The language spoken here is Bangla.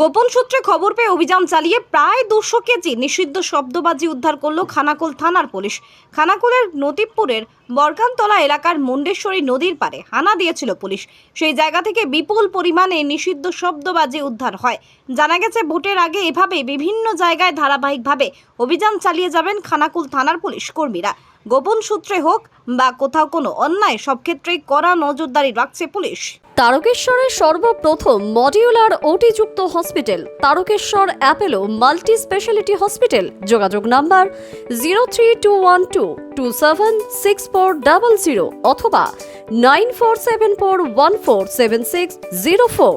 গোপন সূত্রে খবর পেয়ে অভিযান চালিয়ে প্রায় দুশো কেজি নিষিদ্ধ শব্দবাজি উদ্ধার করল খানাকুল থানার পুলিশ। খানাকুলের নতিবপুরের বরকানতলা এলাকার মুন্ডেশ্বরী নদীর পারে হানা দিয়েছিল পুলিশ। সেই জায়গা থেকে বিপুল পরিমাণে নিষিদ্ধ শব্দবাজি উদ্ধার হয়। জানা গেছে, ভোটের আগে এভাবে বিভিন্ন জায়গায় ধারাবাহিকভাবে অভিযান চালিয়ে যাবেন খানাকুল থানার পুলিশ কর্মীরা। গোপন সূত্রে হোক বা কোথাও কোনো অন্যায়, সব ক্ষেত্রেই কড়া নজরদারি রাখছে পুলিশ। তারকেশ্বরের সর্বপ্রথম modular ওটিযুক্ত hospital, Tarakeswar Apollo multi speciality hospital. যোগাযোগ number zero three two one two two seven six four double zero অথবা nine four seven four one four seven six zero four.